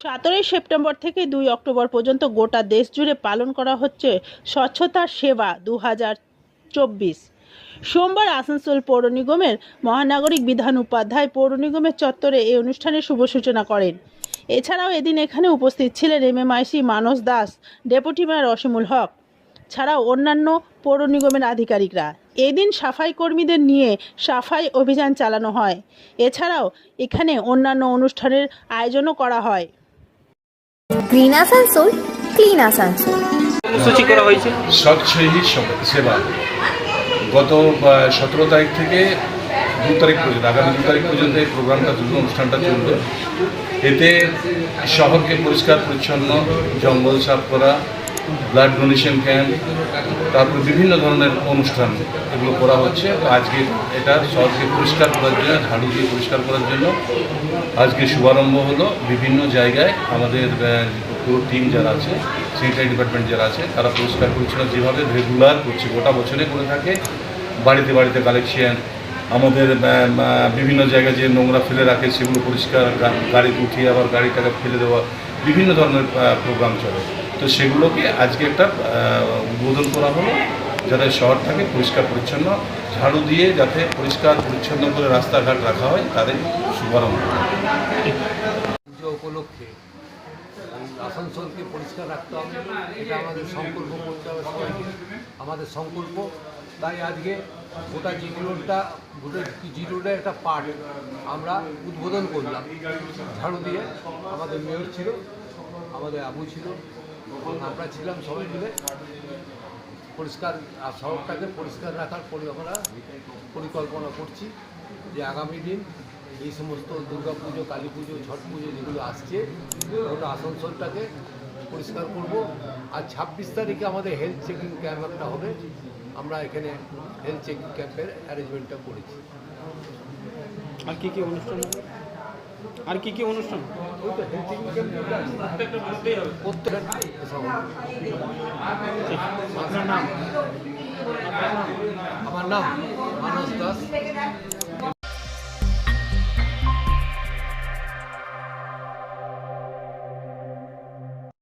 সতেরোই সেপ্টেম্বর থেকে দুই অক্টোবর পর্যন্ত গোটা দেশ জুড়ে পালন করা হচ্ছে স্বচ্ছতা সেবা দু হাজার চব্বিশ। সোমবার আসানসোল পৌর নিগমের মহানাগরিক বিধান উপাধ্যায় পৌর নিগমের চত্বরে এই অনুষ্ঠানের শুভ সূচনা করেন। এছাড়াও এদিন এখানে উপস্থিত ছিলেন MMIC Manas Das, deputy mayor Asimul Haque, ছাড়াও অন্যান্য পৌর নিগমের আধিকারিকরা। এদিন সাফাই কর্মীদের নিয়ে সাফাই অভিযান চালানো হয়। এছাড়াও এখানে অন্যান্য অনুষ্ঠানের আয়োজনও করা হয়। গ্রিন আসানসোল ক্লিন আসানসোল কর্মসূচি করা হয়েছে। স্বচ্ছ হি সেবা। গত সতেরো তারিখ থেকে দু তারিখ পর্যন্ত আগামী দু তারিখ পর্যন্ত এই প্রোগ্রামটা চলবে অনুষ্ঠানটা চলবে। এতে শহরকে পরিষ্কার পরিচ্ছন্ন জঙ্গল সাফ করা ব্লাড ডোনেশন ক্যাম্প, তারপর বিভিন্ন ধরনের অনুষ্ঠান এগুলো করা হচ্ছে। আজকে এটা শহরকে পরিষ্কার করার জন্য ঝাড়ু দিয়ে পরিষ্কার করার জন্য আজকে শুভারম্ভ হলো। বিভিন্ন জায়গায় আমাদের পুরো টিম যারা আছে স্যানিটারি ডিপার্টমেন্ট যারা আছে, তারা পরিষ্কার পরিচ্ছন্ন যেভাবে রেগুলার করছে, গোটা বছরে করে থাকে। বাড়িতে বাড়িতে কালেকশন আমাদের বিভিন্ন জায়গায় যে নোংরা ফেলে রাখে, সেগুলো পরিষ্কার গাড়িতে উঠিয়ে আবার গাড়িটাকে ফেলে দেওয়া, বিভিন্ন ধরনের প্রোগ্রাম চলে। তো সেগুলোকে আজকে একটা উদ্বোধন করা হলো। যাতে শহরটাকে পরিষ্কার পরিচ্ছন্ন, ঝাড়ু দিয়ে যাতে পরিষ্কার পরিচ্ছন্ন করে রাস্তাঘাট রাখা হয়, তাদের শুভারম্ভ। উপলক্ষে আসানসোলকে পরিষ্কার রাখতে হবে, এটা আমাদের সংকল্প করতে হবে সবাইকে। আমাদের সংকল্প, তাই আজকে গোটা জিটি রোডটা গোটা রোডের একটা পার্ট আমরা উদ্বোধন করলাম। ঝাড়ু দিয়ে আমাদের মেয়র ছিল, আমাদের আবু ছিল আমরা ছিলাম সবাই মিলে পরিষ্কার আর শহরটাকে পরিষ্কার রাখার পরি আমরা পরিকল্পনা করছি যে আগামী দিন এই সমস্ত দুর্গা পুজো কালী পুজো ছট পুজো যেগুলো আসছে ওটা আসানসোলটাকে পরিষ্কার করব। আর ছাব্বিশ তারিখে আমাদের হেলথ চেকিং ক্যাম্প একটা হবে। আমরা এখানে হেলথ চেকিং ক্যাম্পের অ্যারেঞ্জমেন্টটা করেছি। আর কি কি অনুষ্ঠান আর কি কি অনুষ্ঠান? ওই তো হেলথ চেকিং ক্যাম্প প্রত্যেকটা হবে। আপনার নাম? আমার নাম মানস দাস।